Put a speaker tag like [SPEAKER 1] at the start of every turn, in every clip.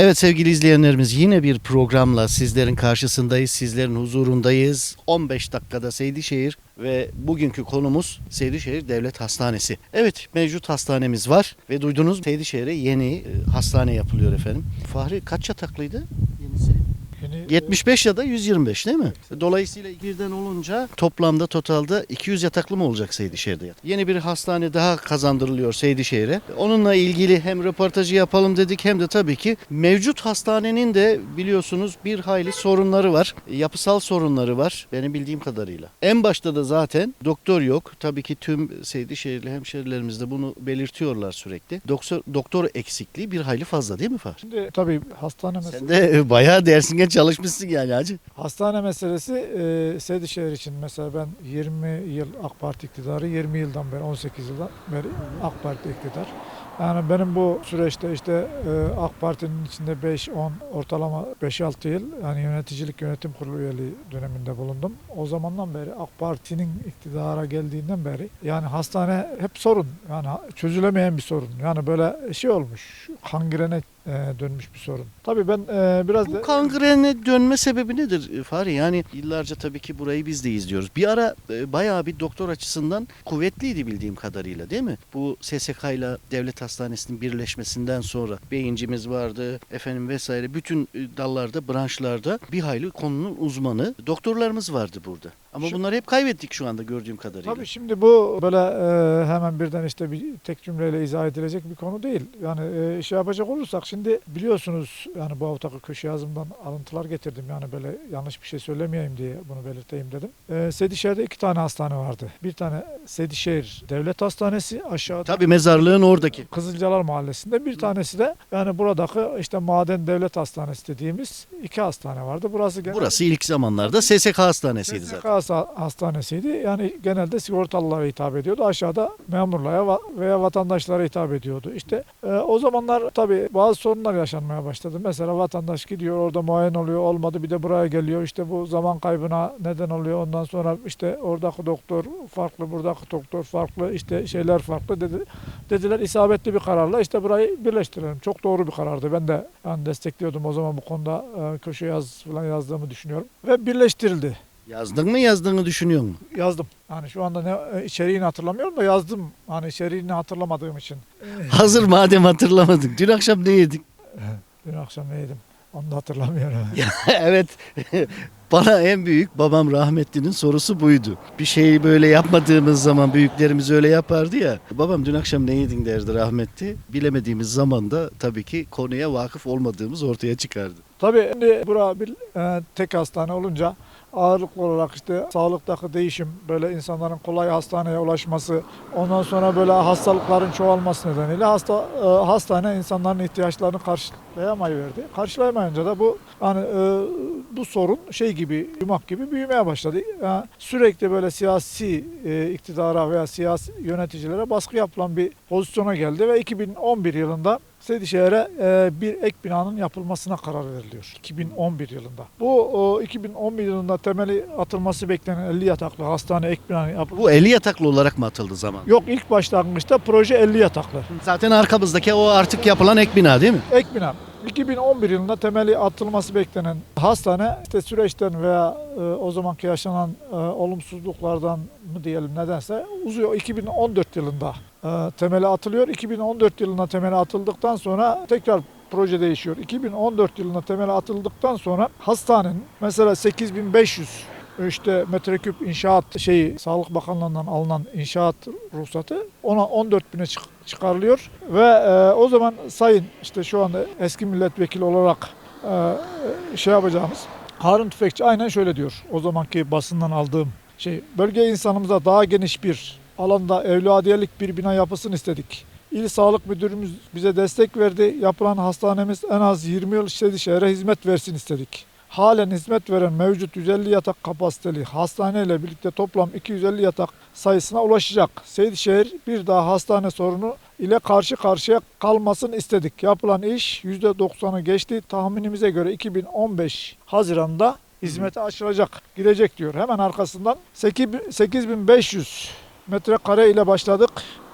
[SPEAKER 1] Evet sevgili izleyenlerimiz yine bir programla sizlerin karşısındayız, sizlerin huzurundayız. 15 dakikada Seydişehir ve bugünkü konumuz Seydişehir Devlet Hastanesi. Evet mevcut hastanemiz var ve duydunuz Seydişehir'e yeni e, hastane yapılıyor efendim. Fahri kaç yataklıydı? Yenisi?
[SPEAKER 2] Yeni,
[SPEAKER 1] 75 ya da 125 değil mi? Dolayısıyla birden olunca toplamda totalde 200 yataklı mı olacak Seydişehir'de? Yeni bir hastane daha kazandırılıyor Seydişehir'e. Onunla ilgili hem röportajı yapalım dedik hem de tabii ki mevcut hastanenin de biliyorsunuz bir hayli sorunları var. Yapısal sorunları var benim bildiğim kadarıyla. En başta da zaten doktor yok. Tabii ki tüm Seydişehirli hemşerilerimiz de bunu belirtiyorlar sürekli. Doktor, doktor eksikliği bir hayli fazla değil mi Fahri?
[SPEAKER 2] Şimdi tabii hastane meselesi,
[SPEAKER 1] Sen de bayağı dersine çalışmışsın yani hacı.
[SPEAKER 2] hastane meselesi e, Seydişehir için mesela ben 20 yıl AK Parti iktidarı 20 yıldan beri 18 yıldan beri AK Parti iktidar. Yani benim bu süreçte işte e, AK Parti'nin içinde 5-10 ortalama 5-6 yıl yani yöneticilik yönetim kurulu üyeliği döneminde bulundum. O zamandan beri AK Parti'nin iktidara geldiğinden beri yani hastane hep sorun. Yani çözülemeyen bir sorun. Yani böyle şey olmuş. Kangrene e, dönmüş bir sorun. Tabii ben e, biraz
[SPEAKER 1] Bu
[SPEAKER 2] da
[SPEAKER 1] kangrene dönme sebebi nedir Fahri? Yani yıllarca tabii ki burayı biz de izliyoruz. Bir ara e, bayağı bir doktor açısından kuvvetliydi bildiğim kadarıyla değil mi? Bu SSK ile devlet hastanesinin birleşmesinden sonra beyincimiz vardı efendim vesaire bütün e, dallarda branşlarda bir hayli konunun uzmanı doktorlarımız vardı burada. Ama
[SPEAKER 2] Şu-
[SPEAKER 1] bunları hep kaybettik şu anda gördüğüm kadarıyla.
[SPEAKER 2] Tabii şimdi bu böyle e, hemen birden işte bir tek cümleyle izah edilecek bir konu değil. Yani e, şey yapacak olursak şimdi biliyorsunuz yani bu haftaki köşe yazımdan alıntılar getirdim. Yani böyle yanlış bir şey söylemeyeyim diye bunu belirteyim dedim. E, Sedişehir'de iki tane hastane vardı. Bir tane Sedişehir Devlet Hastanesi aşağıda.
[SPEAKER 1] Tabii mezarlığın oradaki.
[SPEAKER 2] Kızılcalar Mahallesi'nde bir tanesi de yani buradaki işte Maden Devlet Hastanesi dediğimiz iki hastane vardı. Burası genel-
[SPEAKER 1] Burası ilk zamanlarda SSK hastanesiydi
[SPEAKER 2] SSK
[SPEAKER 1] zaten.
[SPEAKER 2] Hasta- hastanesiydi. Yani genelde sigortalılara hitap ediyordu. Aşağıda memurlara veya vatandaşlara hitap ediyordu. İşte e, o zamanlar tabii bazı sorunlar yaşanmaya başladı. Mesela vatandaş gidiyor orada muayene oluyor olmadı bir de buraya geliyor. İşte bu zaman kaybına neden oluyor. Ondan sonra işte oradaki doktor farklı, buradaki doktor farklı, işte şeyler farklı dedi. Dediler isabetli bir kararla işte burayı birleştirelim. Çok doğru bir karardı. Ben de yani destekliyordum o zaman bu konuda e, köşe yaz falan yazdığımı düşünüyorum. Ve birleştirildi
[SPEAKER 1] Yazdın mı yazdığını düşünüyor musun?
[SPEAKER 2] yazdım. Yani şu anda ne e, içeriğini hatırlamıyorum da yazdım. Hani içeriğini hatırlamadığım için.
[SPEAKER 1] Hazır madem hatırlamadın. Dün akşam ne yedik?
[SPEAKER 2] Dün akşam ne yedim? Onu da hatırlamıyorum.
[SPEAKER 1] evet. Bana en büyük babam rahmetlinin sorusu buydu. Bir şeyi böyle yapmadığımız zaman büyüklerimiz öyle yapardı ya. Babam dün akşam ne yedin derdi rahmetli. Bilemediğimiz zaman da tabii ki konuya vakıf olmadığımız ortaya çıkardı.
[SPEAKER 2] Tabii şimdi bura bir e, tek hastane olunca ağırlıklı olarak işte sağlıktaki değişim, böyle insanların kolay hastaneye ulaşması, ondan sonra böyle hastalıkların çoğalması nedeniyle hasta e, hastane insanların ihtiyaçlarını karşılayamayıverdi. Karşılayamayınca da bu hani e, bu sorun şey gibi, yumak gibi büyümeye başladı. Yani sürekli böyle siyasi e, iktidara veya siyasi yöneticilere baskı yapılan bir pozisyona geldi ve 2011 yılında Seydişehir'e e, bir ek binanın yapılmasına karar veriliyor. 2011 yılında. Bu o, 2011 yılında temeli atılması beklenen 50 yataklı hastane ek binanın yapılması.
[SPEAKER 1] Bu 50 yataklı olarak mı atıldı zaman?
[SPEAKER 2] Yok ilk başlangıçta proje 50 yataklı.
[SPEAKER 1] Zaten arkamızdaki o artık yapılan ek bina değil mi?
[SPEAKER 2] Ek bina. 2011 yılında temeli atılması beklenen hastane işte süreçten veya e, o zamanki yaşanan e, olumsuzluklardan mı diyelim nedense uzuyor. 2014 yılında e, temeli atılıyor. 2014 yılında temeli atıldıktan sonra tekrar proje değişiyor. 2014 yılında temeli atıldıktan sonra hastanenin mesela 8500 işte metreküp inşaat şeyi Sağlık Bakanlığı'ndan alınan inşaat ruhsatı ona 14 bine çık- çıkarılıyor ve e, o zaman sayın işte şu anda eski milletvekili olarak e, şey yapacağımız Harun Tüfekçi aynen şöyle diyor. O zamanki basından aldığım şey bölge insanımıza daha geniş bir alanda evladiyelik bir bina yapısını istedik. İl Sağlık Müdürümüz bize destek verdi. Yapılan hastanemiz en az 20 yıl Seydişehir'e hizmet versin istedik. Halen hizmet veren mevcut 150 yatak kapasiteli hastane ile birlikte toplam 250 yatak sayısına ulaşacak. Seydişehir bir daha hastane sorunu ile karşı karşıya kalmasını istedik. Yapılan iş %90'ı geçti. Tahminimize göre 2015 Haziran'da hizmete açılacak, gidecek diyor. Hemen arkasından 8500 metrekare ile başladık.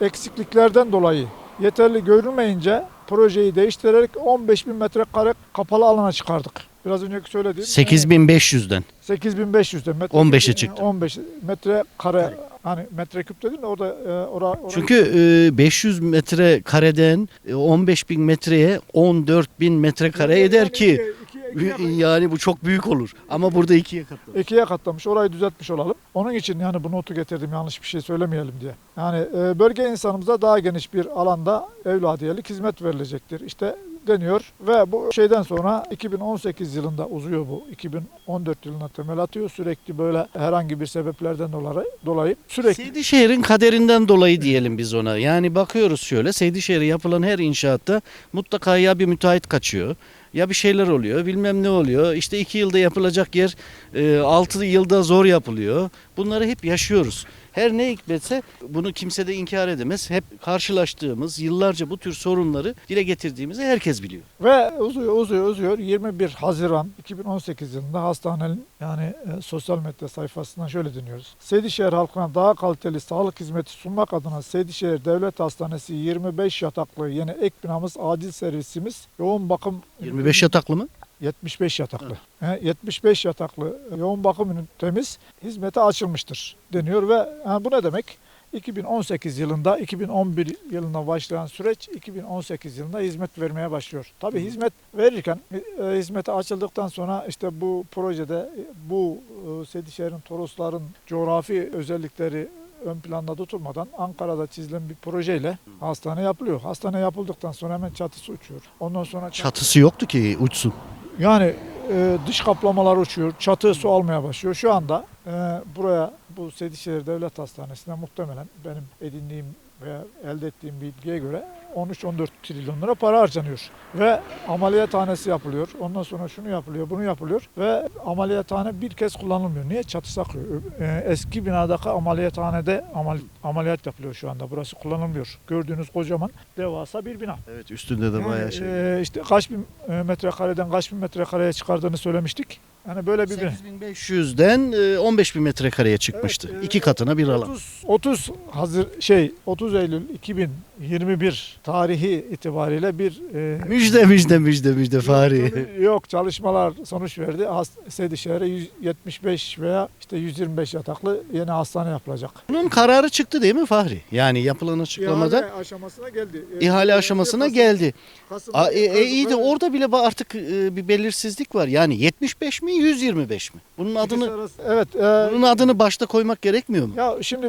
[SPEAKER 2] Eksikliklerden dolayı yeterli görülmeyince projeyi değiştirerek 15 bin metrekare kapalı alana çıkardık. Biraz önceki söylediğim.
[SPEAKER 1] 8500'den.
[SPEAKER 2] 8500'de metre
[SPEAKER 1] 15'e çıktı.
[SPEAKER 2] 15 metre kare hani metreküp dedim de orada e, ora, ora
[SPEAKER 1] Çünkü e, 500 metre kareden e, 15 bin metreye 14 bin metrekare eder ki
[SPEAKER 2] ikiye, ikiye,
[SPEAKER 1] yani bu çok büyük olur. Ama burada ikiye katlanır.
[SPEAKER 2] ikiye katlamış. Orayı düzeltmiş olalım. Onun için yani bu notu getirdim yanlış bir şey söylemeyelim diye. Yani e, bölge insanımıza daha geniş bir alanda evladiyelik hizmet verilecektir. İşte deniyor ve bu şeyden sonra 2018 yılında uzuyor bu. 2014 yılına temel atıyor. Sürekli böyle herhangi bir sebeplerden dolayı, dolayı sürekli
[SPEAKER 1] Seydişehir'in kaderinden dolayı diyelim biz ona. Yani bakıyoruz şöyle Seydişehir'e yapılan her inşaatta mutlaka ya bir müteahhit kaçıyor ya bir şeyler oluyor bilmem ne oluyor. İşte iki yılda yapılacak yer e, altı yılda zor yapılıyor. Bunları hep yaşıyoruz. Her ne hikmetse bunu kimse de inkar edemez. Hep karşılaştığımız yıllarca bu tür sorunları dile getirdiğimizi herkes biliyor.
[SPEAKER 2] Ve uzuyor uzuyor uzuyor 21 Haziran 2018 yılında hastanenin yani e, sosyal medya sayfasından şöyle dinliyoruz. Seydişehir halkına daha kaliteli sağlık hizmeti sunmak adına Seydişehir Devlet Hastanesi 25 yataklı yeni ek binamız acil servisimiz yoğun bakım
[SPEAKER 1] 25 yataklı mı?
[SPEAKER 2] 75 yataklı. He, 75 yataklı yoğun bakım ünitemiz hizmete açılmıştır deniyor ve yani bu ne demek? 2018 yılında 2011 yılına başlayan süreç 2018 yılında hizmet vermeye başlıyor. Tabii hizmet verirken e, hizmete açıldıktan sonra işte bu projede e, bu e, Sedişehir'in Torosların coğrafi özellikleri ön planda tutulmadan Ankara'da çizilen bir projeyle hastane yapılıyor. Hastane yapıldıktan sonra hemen çatısı uçuyor. Ondan sonra
[SPEAKER 1] Çatısı yoktu ki uçsun.
[SPEAKER 2] yani e, dış kaplamalar uçuyor, çatı su almaya başlıyor. Şu anda e, buraya bu Sedişehir Devlet Hastanesi'ne muhtemelen benim edindiğim veya elde ettiğim bilgiye göre 13-14 trilyon lira para harcanıyor. Ve ameliyathanesi yapılıyor. Ondan sonra şunu yapılıyor, bunu yapılıyor. Ve ameliyathane bir kez kullanılmıyor. Niye? Çatısı akıyor. E, eski binadaki ameliyathanede amal, ameliyat yapılıyor şu anda. Burası kullanılmıyor. Gördüğünüz kocaman devasa bir bina.
[SPEAKER 1] Evet üstünde de bayağı şey.
[SPEAKER 2] Yani, e, işte kaç bin e, metrekareden kaç bin metrekareye çıkardığını söylemiştik. Yani böyle bir bina.
[SPEAKER 1] 8500'den e, 15000 metrekareye çıkmıştı.
[SPEAKER 2] Evet, e,
[SPEAKER 1] İki katına bir alan.
[SPEAKER 2] 30, 30 hazır şey 30 Eylül 2021 tarihi itibariyle bir e,
[SPEAKER 1] Müjde müjde müjde müjde Fahri.
[SPEAKER 2] Yok çalışmalar sonuç verdi. Has- Seydişehir'e 175 veya işte 125 yataklı yeni hastane yapılacak.
[SPEAKER 1] Bunun kararı çıktı değil mi Fahri? Yani yapılan açıklamada
[SPEAKER 2] İhale aşamasına geldi.
[SPEAKER 1] ihale aşamasına geldi.
[SPEAKER 2] Kasım-
[SPEAKER 1] A, e, e, iyi de orada bile ba- artık e, bir belirsizlik var. Yani 75 mi 125 mi? Bunun adını
[SPEAKER 2] Evet. e,
[SPEAKER 1] bunun adını başta koymak gerekmiyor mu?
[SPEAKER 2] Ya şimdi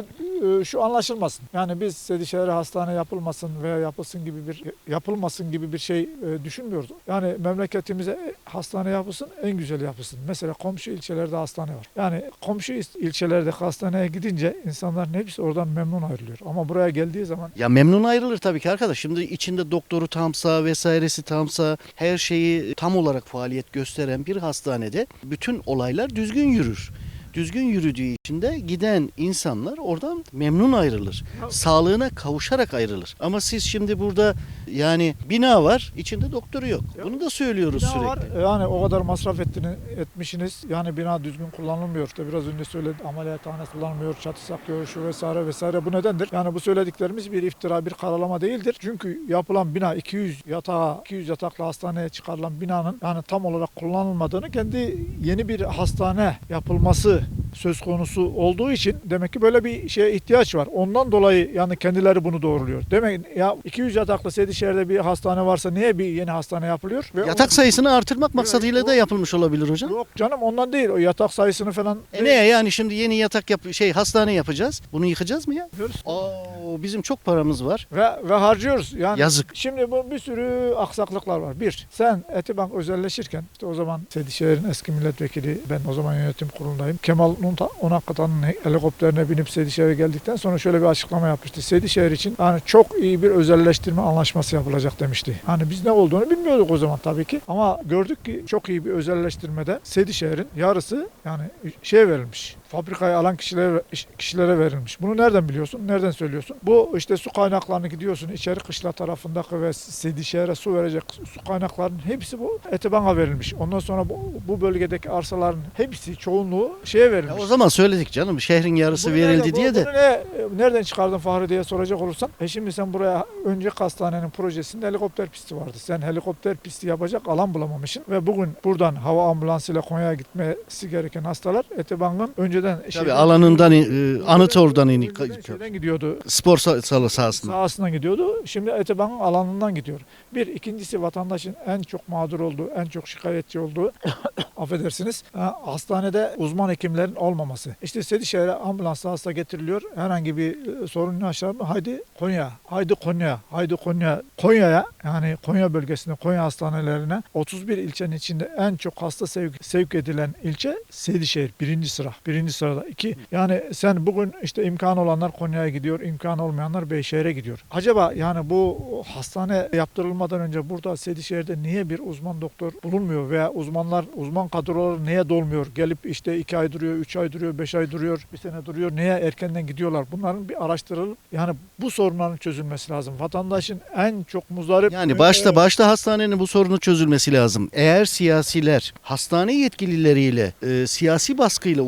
[SPEAKER 2] e, şu anlaşılmasın. Yani biz Sedişehir'e hastane yapılmasın veya yapılsın gibi bir yapılmasın gibi bir şey e, düşünmüyoruz. Yani memleketimize hastane yapılsın, en güzel yapılsın. Mesela komşu ilçelerde hastane var. Yani komşu il- ilçelerde hastaneye gidince insanların hepsi oradan memnun ayrılıyor. Ama buraya geldiği zaman
[SPEAKER 1] Ya memnun ayrılır tabii ki arkadaş. Şimdi içinde doktoru tamsa vesairesi tamsa her şeyi tam olarak faaliyet gösteren bir hastanede bütün olaylar düzgün yürür. Düzgün yürüdüğü için de giden insanlar oradan memnun ayrılır. Sağlığına kavuşarak ayrılır. Ama siz şimdi burada yani bina var, içinde doktoru yok. Bunu da söylüyoruz
[SPEAKER 2] bina
[SPEAKER 1] sürekli.
[SPEAKER 2] var. Yani o kadar masraf ettiniz, etmişsiniz. Yani bina düzgün kullanılmıyor. İşte biraz önce söyledim. Ameliyathane kullanılmıyor, çatı saklıyor, şu vesaire vesaire. Bu nedendir? Yani bu söylediklerimiz bir iftira, bir karalama değildir. Çünkü yapılan bina 200 yatağa, 200 yataklı hastaneye çıkarılan binanın yani tam olarak kullanılmadığını kendi yeni bir hastane yapılması söz konusu olduğu için demek ki böyle bir şeye ihtiyaç var. Ondan dolayı yani kendileri bunu doğruluyor. Demek ya 200 yataklı Sedişehir'de bir hastane varsa niye bir yeni hastane yapılıyor? Ve
[SPEAKER 1] Yatak sayısını artırmak maksadıyla da yapılmış olabilir hocam.
[SPEAKER 2] Yok canım ondan değil. O yatak sayısını falan
[SPEAKER 1] E ne yani şimdi yeni yatak yap şey hastane yapacağız. Bunu yıkacağız mı ya?
[SPEAKER 2] yapıyoruz.
[SPEAKER 1] Oo, bizim çok paramız var.
[SPEAKER 2] Ve, ve harcıyoruz. Yani
[SPEAKER 1] Yazık.
[SPEAKER 2] Şimdi bu bir sürü aksaklıklar var. Bir, sen Etibank özelleşirken işte o zaman Sedişehir'in eski milletvekili ben o zaman yönetim kurulundayım. Kemal Nunta- Onakkatan'ın helikopterine binip Sedişehir'e geldikten sonra şöyle bir açıklama yapmıştı. Sedişehir için yani çok iyi bir özelleştirme anlaşması yapılacak demişti. Hani biz ne olduğunu bilmiyorduk o zaman tabii ki. Ama gördük ki çok iyi bir özelleştirmede Sedişehir'in yarısı yani şey verilmiş. Fabrikayı alan kişilere kişilere verilmiş. Bunu nereden biliyorsun? Nereden söylüyorsun? Bu işte su kaynaklarını gidiyorsun içeri kışla tarafındaki ve Sedişehir'e su verecek su kaynaklarının hepsi bu Etiban'a verilmiş. Ondan sonra bu, bu bölgedeki arsaların hepsi çoğunluğu şeye
[SPEAKER 1] Ya
[SPEAKER 2] verilmiş.
[SPEAKER 1] o zaman söyledik canım şehrin yarısı
[SPEAKER 2] Bunu
[SPEAKER 1] verildi
[SPEAKER 2] nereden-
[SPEAKER 1] diye
[SPEAKER 2] bu-
[SPEAKER 1] de.
[SPEAKER 2] Ne, nereden çıkardın Fahri diye soracak olursan. E şimdi sen buraya önceki hastanenin projesinde helikopter pisti vardı. Sen helikopter pisti yapacak alan bulamamışsın. Ve bugün buradan hava ambulansıyla Konya'ya gitmesi gereken hastalar Etiban'ın önceden
[SPEAKER 1] Tabii alanından in- e, Anıtol'dan in,
[SPEAKER 2] önceden şeyden gidiyordu.
[SPEAKER 1] spor sa- salı sahasına.
[SPEAKER 2] Sahasına gidiyordu. Şimdi Etiban'ın alanından gidiyor. Bir. ikincisi vatandaşın en çok mağdur olduğu, en çok şikayetçi olduğu affedersiniz ha, hastanede uzman hekimlerin olmaması. İşte Sedişehir'e ambulans hasta getiriliyor. Herhangi bir e, sorun yaşar mı? Haydi Konya, haydi Konya, haydi Konya. Konya'ya yani Konya bölgesinde Konya hastanelerine 31 ilçenin içinde en çok hasta sevk, sevk edilen ilçe Sedişehir. Birinci sıra. Birinci sırada. iki. Yani sen bugün işte imkan olanlar Konya'ya gidiyor, imkan olmayanlar Beyşehir'e gidiyor. Acaba yani bu hastane yaptırılmadan önce burada Sedişehir'de niye bir uzman doktor bulunmuyor veya uzmanlar, uzman kadroları niye dolmuyor? Gelip işte iki ay duruyor, üç ay duruyor, beş ay duruyor, bir sene duruyor. Niye erkenden gidiyorlar? Bunların bir araştırılıp yani bu sorunların çözülmesi lazım. Vatandaşın en çok muzdarip
[SPEAKER 1] Yani başta başta hastanenin bu sorunu çözülmesi lazım. Eğer siyasiler hastane yetkilileriyle e, siyasi baskıyla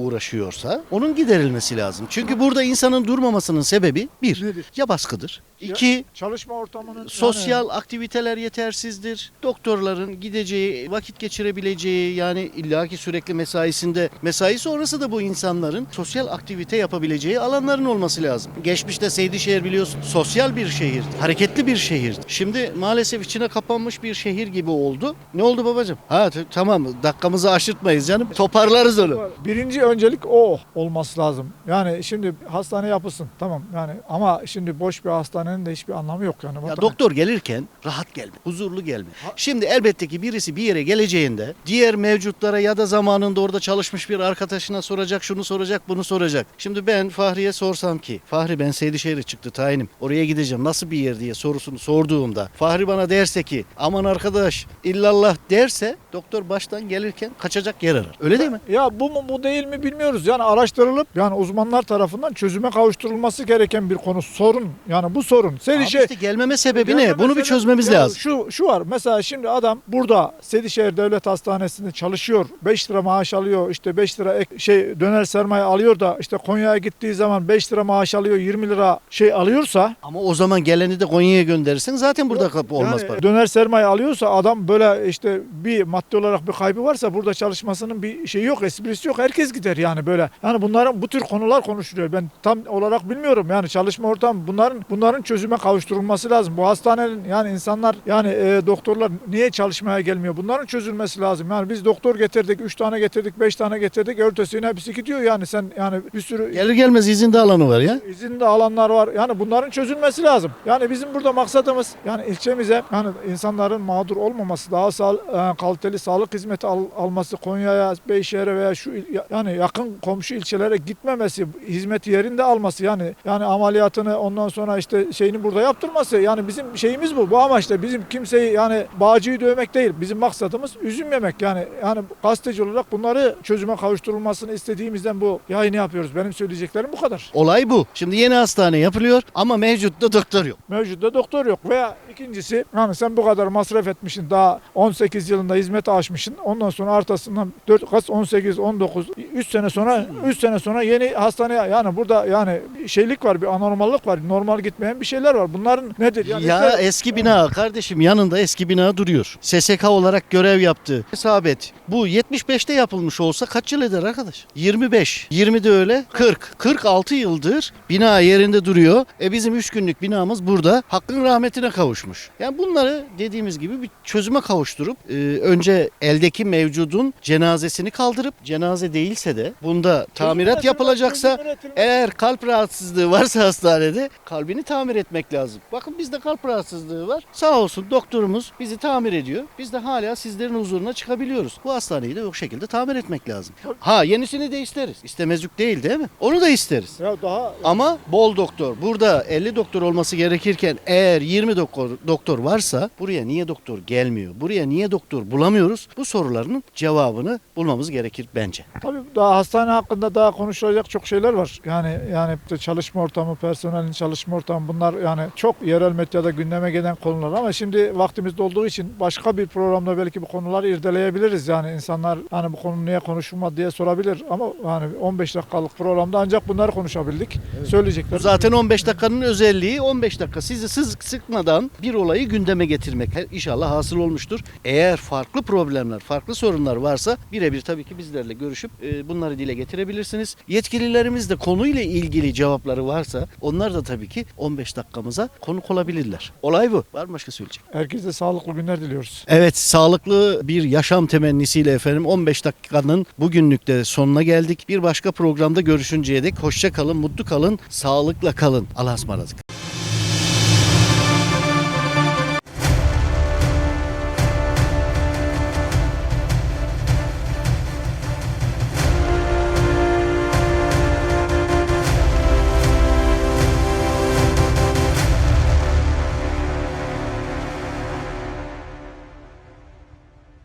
[SPEAKER 1] uğraşıyorsa onun giderilmesi lazım. Çünkü burada insanın durmamasının sebebi bir
[SPEAKER 2] Nedir?
[SPEAKER 1] ya baskıdır.
[SPEAKER 2] Ya-
[SPEAKER 1] iki
[SPEAKER 2] çalışma ortamının
[SPEAKER 1] sosyal aktiviteler yetersizdir. Doktorların gideceği, vakit geçirebileceği yani illaki sürekli mesaisinde mesai sonrası da bu insanların sosyal aktivite yapabileceği alanların olması lazım. Geçmişte Seydişehir biliyorsun sosyal bir şehirdi. Hareketli bir şehirdi. Şimdi maalesef içine kapanmış bir şehir gibi oldu. Ne oldu babacığım? Ha tamam dakikamızı aşırtmayız canım. Toparlarız onu.
[SPEAKER 2] Birinci öncelik o olması lazım. Yani şimdi hastane yapılsın tamam yani ama şimdi boş bir hastanenin de hiçbir anlamı yok yani.
[SPEAKER 1] Ya doktor gelirken rahat gelme, huzurlu gelme. Şimdi elbette ki birisi bir yere geleceğinde diğer mevcutlara ya da zamanında orada çalışmış bir arkadaşına soracak, şunu soracak, bunu soracak. Şimdi ben Fahri'ye sorsam ki, Fahri ben Seydişehir'e çıktı tayinim, oraya gideceğim, nasıl bir yer diye sorusunu sorduğumda, Fahri bana derse ki, aman arkadaş illallah derse, doktor baştan gelirken kaçacak yer arar. Öyle değil mi?
[SPEAKER 2] Ya bu mu bu değil mi bilmiyoruz. Yani araştırılıp yani uzmanlar tarafından çözüme kavuşturulması gereken bir konu. Sorun yani bu sorun. Şey
[SPEAKER 1] işte gelmeme sebebi ne?
[SPEAKER 2] Yani
[SPEAKER 1] Bunu bir çözmemiz
[SPEAKER 2] ya
[SPEAKER 1] lazım.
[SPEAKER 2] Şu şu var. Mesela şimdi adam burada Sedişehir Devlet Hastanesi'nde çalışıyor. 5 lira maaş alıyor. İşte 5 lira ek, şey döner sermaye alıyor da işte Konya'ya gittiği zaman 5 lira maaş alıyor. 20 lira şey alıyorsa
[SPEAKER 1] Ama o zaman geleni de Konya'ya gönderirsin zaten burada kapı olmaz
[SPEAKER 2] yani
[SPEAKER 1] para.
[SPEAKER 2] Döner sermaye alıyorsa adam böyle işte bir maddi olarak bir kaybı varsa burada çalışmasının bir şeyi yok, esprisi yok. Herkes gider yani böyle. Yani bunların bu tür konular konuşuluyor. Ben tam olarak bilmiyorum. Yani çalışma ortamı bunların bunların çözüme kavuşturulması lazım. Bu hastanenin yani insanlar yani e, doktorlar niye çalışmaya gelmiyor? Bunların çözülmesi lazım. Yani biz doktor getirdik, 3 tane getirdik, 5 tane getirdik. Ertesine hepsi gidiyor yani sen yani bir sürü
[SPEAKER 1] Gelir gelmez izinde alanı var ya.
[SPEAKER 2] izinde alanlar var. Yani bunların çözülmesi lazım. Yani bizim burada maksadımız yani ilçemize yani insanların mağdur olmaması, daha sağ, e, kaliteli sağlık hizmeti al- alması, Konya'ya, Beyşehir'e veya şu il- yani yakın komşu ilçelere gitmemesi, hizmeti yerinde alması yani yani ameliyatını ondan sonra işte şeyini burada yaptırması yani bizim şeyimiz bu. Bu amaçla bizim kimseyi yani bağcıyı dövmek değil. Bizim maksadımız üzüm yemek. Yani yani gazeteci olarak bunları çözüme kavuşturulmasını istediğimizden bu yayını yapıyoruz. Benim söyleyeceklerim bu kadar.
[SPEAKER 1] Olay bu. Şimdi yeni hastane yapılıyor ama mevcutta doktor yok.
[SPEAKER 2] Mevcutta doktor yok veya ikincisi yani sen bu kadar masraf etmişsin daha 18 yılında hizmeti açmışsın ondan sonra arkasından 4 kaç 18 19 3 sene sonra 3 sene sonra yeni hastane yani burada yani şeylik var bir anormallık var normal gitmeyen bir şeyler var bunların nedir yani
[SPEAKER 1] ya
[SPEAKER 2] işte-
[SPEAKER 1] eski bina kardeşim yanında eski bina duruyor. SSK olarak görev yaptı. Hesap et. Bu 75'te yapılmış olsa kaç yıl eder arkadaş? 25. 20 de öyle. 40. 46 yıldır bina yerinde duruyor. E bizim 3 günlük binamız burada hakkın rahmetine kavuşmuş. Yani bunları dediğimiz gibi bir çözüme kavuşturup e, önce eldeki mevcudun cenazesini kaldırıp cenaze değilse de bunda tamirat yapılacaksa eğer kalp rahatsızlığı varsa hastanede kalbini tamir etmek lazım. Bakın bizde kalp rahatsızlığı var. Sağ olsun doktorumuz bizi tamir ediyor. Biz de hala sizlerin huzuruna çıkabiliyoruz. Bu hastaneyi de o şekilde tamir etmek lazım. Ha yenisini de isteriz. İstemezlik değil değil mi? Onu da isteriz.
[SPEAKER 2] ya daha
[SPEAKER 1] Ama bol doktor. Burada 50 doktor olması gerekirken eğer 20 doktor, doktor varsa buraya niye doktor gelmiyor? Buraya niye doktor bulamıyoruz? Bu soruların cevabını bulmamız gerekir bence.
[SPEAKER 2] Tabii daha hastane hastane hakkında daha konuşulacak çok şeyler var. Yani yani çalışma ortamı, personelin çalışma ortamı bunlar yani çok yerel medyada gündeme gelen konular ama şimdi vaktimiz olduğu için başka bir programda belki bu konuları irdeleyebiliriz. Yani insanlar hani bu konu niye konuşulmadı diye sorabilir ama hani 15 dakikalık programda ancak bunları konuşabildik. Söyleyecekler.
[SPEAKER 1] Zaten 15 dakikanın özelliği 15 dakika sizi sız sıkmadan bir olayı gündeme getirmek. İnşallah hasıl olmuştur. Eğer farklı problemler, farklı sorunlar varsa birebir tabii ki bizlerle görüşüp e, bunları dile getirebilirsiniz. Yetkililerimiz de konuyla ilgili cevapları varsa onlar da tabii ki 15 dakikamıza konuk olabilirler. Olay bu. Var mı başka söyleyecek?
[SPEAKER 2] Herkese sağlıklı günler diliyoruz.
[SPEAKER 1] Evet sağlıklı bir yaşam temennisiyle efendim 15 dakikanın bugünlük de sonuna geldik. Bir başka programda görüşünceye dek hoşça kalın, mutlu kalın, sağlıkla kalın. Allah'a ısmarladık.